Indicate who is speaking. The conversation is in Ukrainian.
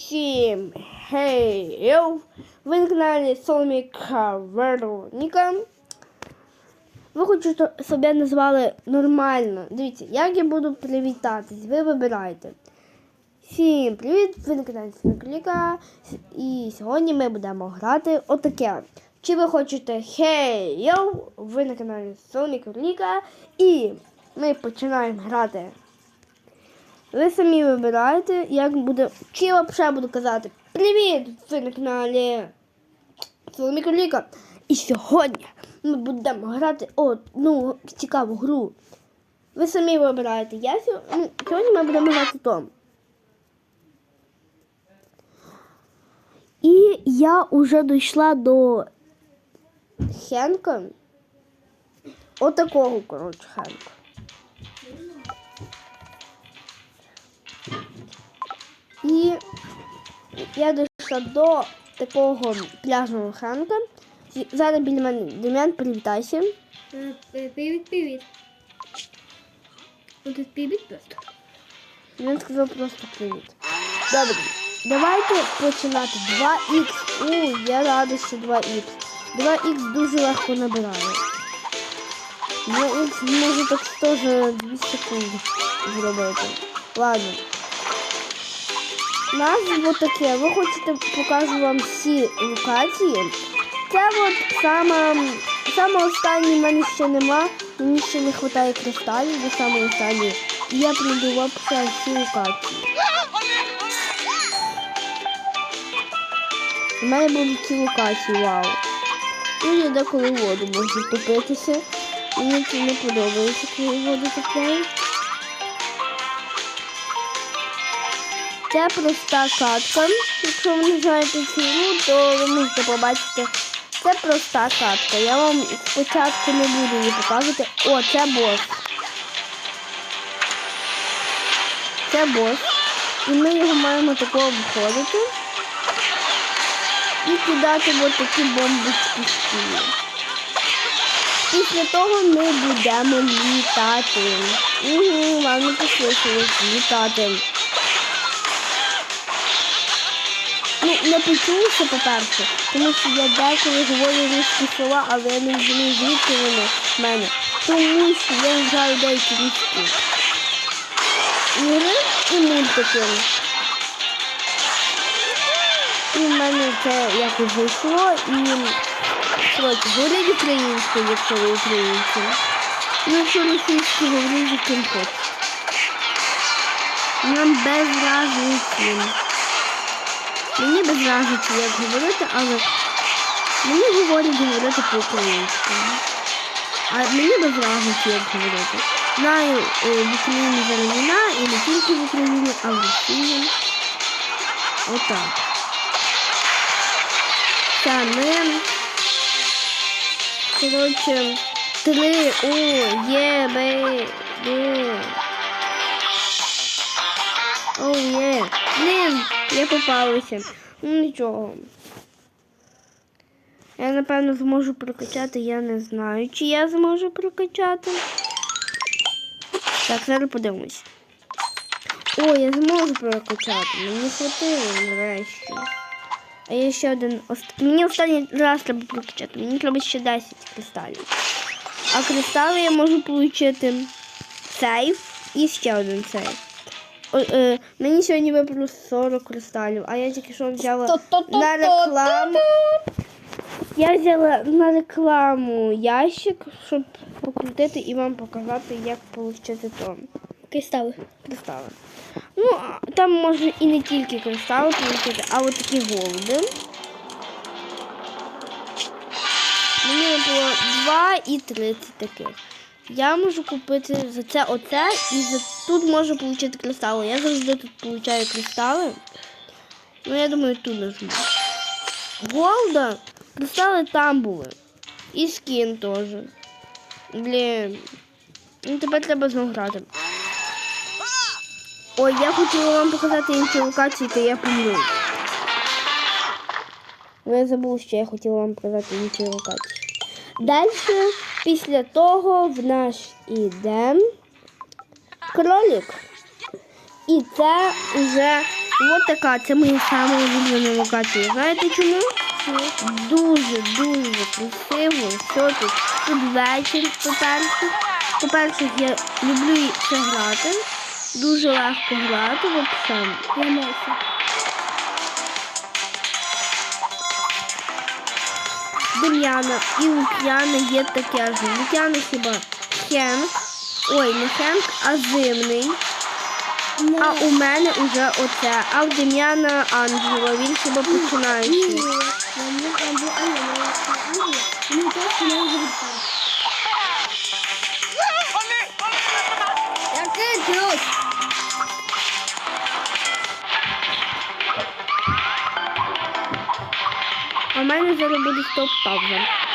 Speaker 1: Всім йоу! Ви на каналі Соломіка Вероніка. Ви хочете, щоб я назвали нормально. Дивіться, як я буду привітатись, ви вибираєте. Всім привіт! Ви на каналі Соломіка. І сьогодні ми будемо грати отаке. Чи ви хочете хей, йоу! Ви на каналі Соломіка. І ми починаємо грати. Ви самі вибираєте, як буде. Чи я взагалі буду казати Привіт! Ви на каналі Соломіка. І сьогодні ми будемо грати одну цікаву гру. Ви самі вибираєте. Я сьо- ну, сьогодні ми будемо грати Том. І я вже дійшла до Хенка. Отакого, коротше, Хенка. Я дійшла до такого пляжного ханка. І Зараз біля мене Дем'ян, привітайся.
Speaker 2: Е, е, Привіт, просто.
Speaker 1: Він сказав просто привіт. Добре, давайте починати. 2х. У, я рада, що 2х. 2х дуже легко набирає. 2х може так теж 2 секунди зробити. Ладно. Вот таке. Ви хочете покажу вам всі локації. Це от саме, саме останнє в мене ще нема. Мені ще не вистачає кристалів до самої останньої. І я вообще всі локації. У мене будуть ці локації, вау. Ну, я деколи воду можу топитися. Мені це не подобається, коли воду топляють. Це проста катка. Якщо ви не знаєте то ви можете побачити. Це проста катка. Я вам спочатку не буду її показувати. О, це бос. Це бос. І ми його маємо такого обходити. І кидати от такі бомбочки в стіну. Після того ми будемо літати. Угу, вам не послухалось літати. Ну, не почулося, по-перше, тому що я деколи говорю різкі слова, але я не розумію, звідки вони в мене. Тому що я граю деякі різкі ігри і мультики. І в мене це якось вийшло і коротше, говоріть українською, якщо ви українці. Ну, якщо російською, говоріть яким хочете. Нам без разниці. Мені без разниці, як говорити, але мені говорять говорити по-українському. А мені без разниці, як говорити. Знаю, е, в Україні зараз війна, і не тільки в Україні, а в Росії. Отак. Та ми. Коротше, три, о, є, бе, бе. Оу, є. Блін, я попалася. Ну нічого. Я напевно зможу прокачати, я не знаю, чи я зможу прокачати. Так, зараз подивимось. О, я зможу прокачати. Мені хватило нарешті. А я ще один. Мені останній раз треба прокачати. Мені треба ще 10 кристалів. А кристали я можу отримати сейф і ще один сейф. О, е, мені сьогодні випало 40 кристалів, а я тільки що взяла на рекламу. Я взяла на рекламу ящик, щоб покрутити і вам показати, як отримати тон.
Speaker 2: Кристали.
Speaker 1: Кристали. Ну, там може і не тільки кристали отримати, а от такі голуби. Мені випало 2 і 30 таких. Я можу купити за це оце і за тут можу отримати кристали. Я завжди тут получаю кристали. Ну, я думаю, тут нажму. Голда, кристали там були. І скін теж. Блін. Ну, тепер треба знову грати. Ой, я хотіла вам показати інші локації, то я помилю. Ну, я забув, що я хотіла вам показати інші локації. Далі, після того, в наш іде кролик. І це вже От така, це моя сама улюблена локація. Знаєте чому? Дуже, дуже красиво. Все тут. Тут вечір, по-перше. По-перше, я люблю це грати. Дуже легко грати, взагалі. Дем'яна і у Лук'яна є таке ж. Лук'яна хіба Хенк. Ой, не Хенк, а зимний. А у мене уже оце. А в Дем'яна Анджело. Він хіба починаючий.
Speaker 2: Мені там
Speaker 1: А в мене зараз буде стоп-пауза.